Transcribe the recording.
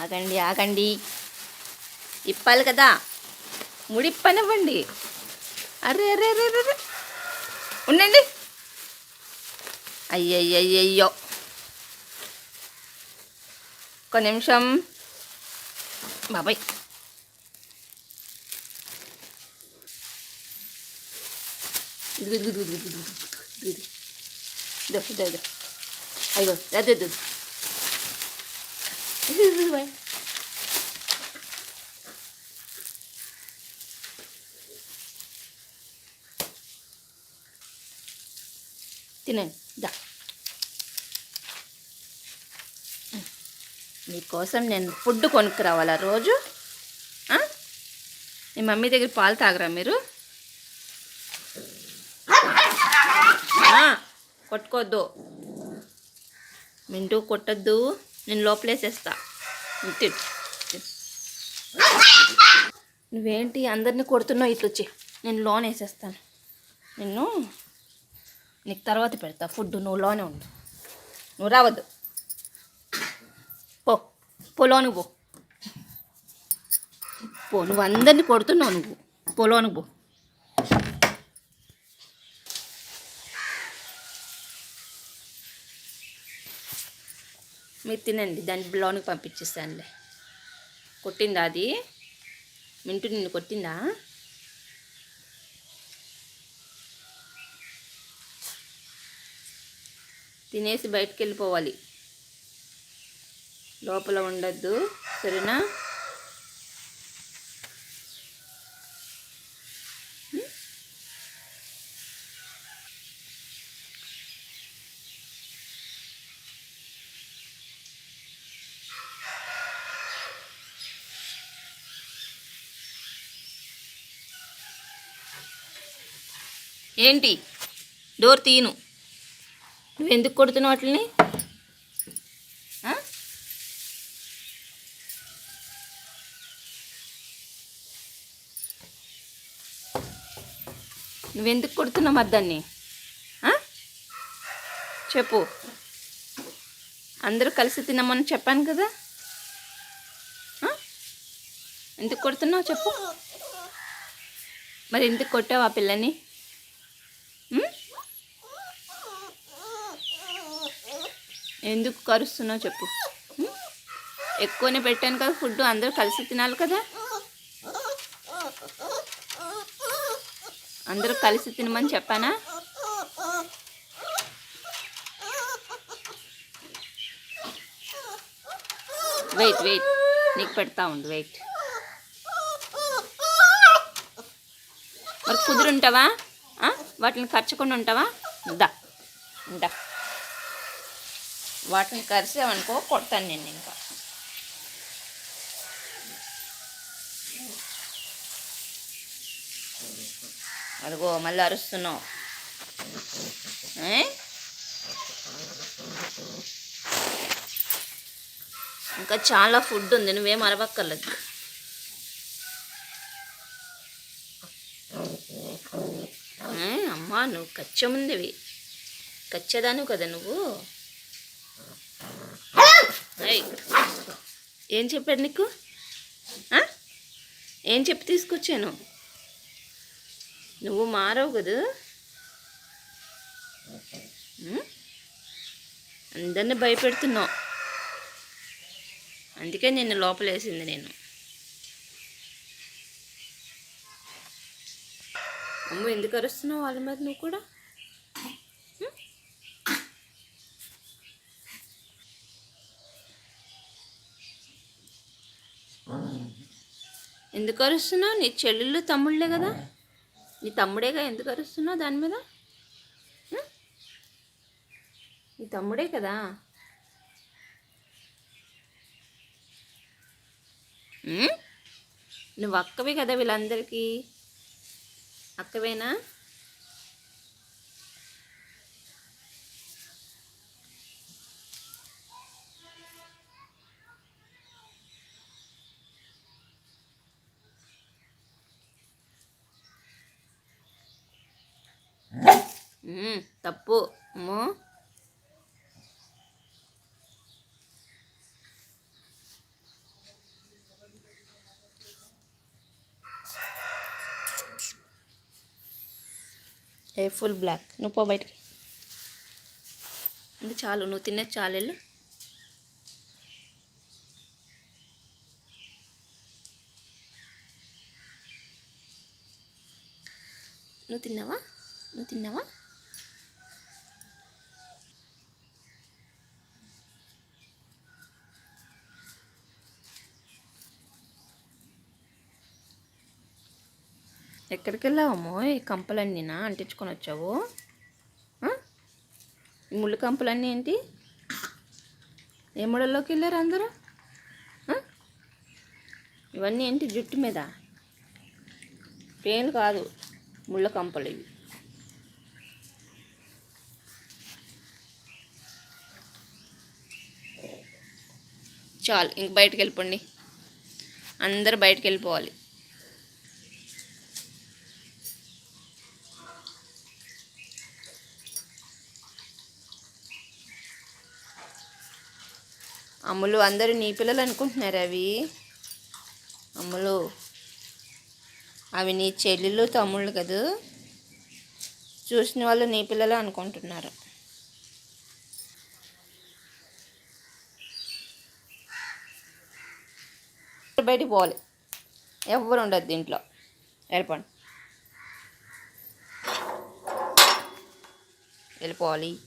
ఆగండి ఆగండి. ఇప్పాలి కదా. ముడిప్పనివ్వండి అరే అరే అరే అరే, ఉండండి. అయ్యయ్యయ్యో ఒక నిమిషం. బాబాయ్. ఇదిగో ఇదిగో ఇదిగో ఇదిగో ఇదిగో ఇదిగో ఇదో ఇదో ఇదో అయ్యో అదే అదే బాయ్ తినండి దా. మీకోసం నేను ఫుడ్ కొనుక్కు రావాలా రోజు మీ మమ్మీ దగ్గర పాలు తాగరా మీరు? కొట్టుకోవద్దు. మింటూ కొట్టద్దు. నేను లోపలేసేస్తా. నువ్వేంటి అందరినీ కొడుతున్నావు ఇట్లొచ్చి నేను లోన్ వేసేస్తాను. నిన్ను నీకు తర్వాత పెడతా ఫుడ్ నువ్వు లోనే ఉండు. నువ్వు రావద్దు. పో పొలోను పో. పో నువ్వు అందరినీ కొడుతున్నావు నువ్వు. పొలోను పో. మీరు తినండి. దాన్ని లోనికి పంపించేస్తానులే. కొట్టిందా అది? మింటు నిన్ను కొట్టిందా? తినేసి బయటికి వెళ్ళిపోవాలి. లోపల ఉండద్దు. సరేనా? ఏంటి? డోర్ తీయను. నువ్వు ఎందుకు కొడుతున్నావు వాటిని నువ్వెందుకు కొడుతున్నావు అద్దాన్ని చెప్పు. అందరూ కలిసి తినమని చెప్పాను కదా? ఎందుకు కొడుతున్నావు చెప్పు. మరి ఎందుకు కొట్టావు ఆ పిల్లని? ఎందుకు కరుస్తున్నావు చెప్పు. ఎక్కువనే పెట్టాను కదా ఫుడ్ అందరూ కలిసి తినాలి కదా. అందరూ కలిసి తినమని చెప్పానా? వెయిట్ వెయిట్ నీకు పెడతా ఉండు వెయిట్ మరి కుదురుంటావా? వాటిని ఖర్చకుండా ఉంటావా? దా దా. వాటిని కరిసామనుకో కొడతాను నేను ఇంకా. అదిగో మళ్ళీ అరుస్తున్నావు. ఇంకా చాలా ఫుడ్ ఉంది నువ్వేం అరవక్కర్లేదు. అమ్మా నువ్వు కచ్చముందివి. కచ్చేదాను కదా నువ్వు. ఏం చెప్పాడు నీకు? ఏం చెప్పి తీసుకొచ్చాను? నువ్వు మారవు కదా? అందరిని భయపెడుతున్నావు. అందుకే నిన్ను లోపలేసింది నేను. అమ్మ ఎందుకు అరుస్తున్నావు వాళ్ళ మీద నువ్వు కూడా? ఎందుకు అరుస్తున్నావు? నీ చెల్లెళ్ళు తమ్ముళ్ళే కదా. నీ తమ్ముడేగా ఎందుకు అరుస్తున్నావు దాని మీద? నీ తమ్ముడే కదా. నువ్వు అక్కవే కదా వీళ్ళందరికీ. అక్కవేనా? తప్పు. ము ఏ ఫుల్ బ్లాక్ నువ్వు పో బయటికి. అంటే చాలు నువ్వు తినేది చాలు వెళ్ళు. నువ్వు తిన్నావా? నువ్వు తిన్నావా? ఎక్కడికి వెళ్ళావమ్మో ఈ కంపలన్నీనా? అంటించుకొని వచ్చావు ఈ ముళ్ళు కంపలన్నీ ఏంటి? ఏ ముడల్లోకి వెళ్ళారు అందరూ ఇవన్నీ ఏంటి జుట్టు మీద? పేలు కాదు ముళ్ళ కంపలు ఇవి. చాలు ఇంక బయటకు వెళ్ళిపోండి అందరు బయటకు వెళ్ళిపోవాలి అమ్ములు అందరూ నీ పిల్లలు అనుకుంటున్నారు అవి. అమ్ములు. అవి నీ చెల్లెలు తమ్ముళ్ళు కదా? చూసిన వాళ్ళు నీ పిల్లలు అనుకుంటున్నారు. బయటికి పోవాలి. ఎవరు ఉండదు దీంట్లో. వెళ్ళిపోండి. వెళ్ళిపోవాలి.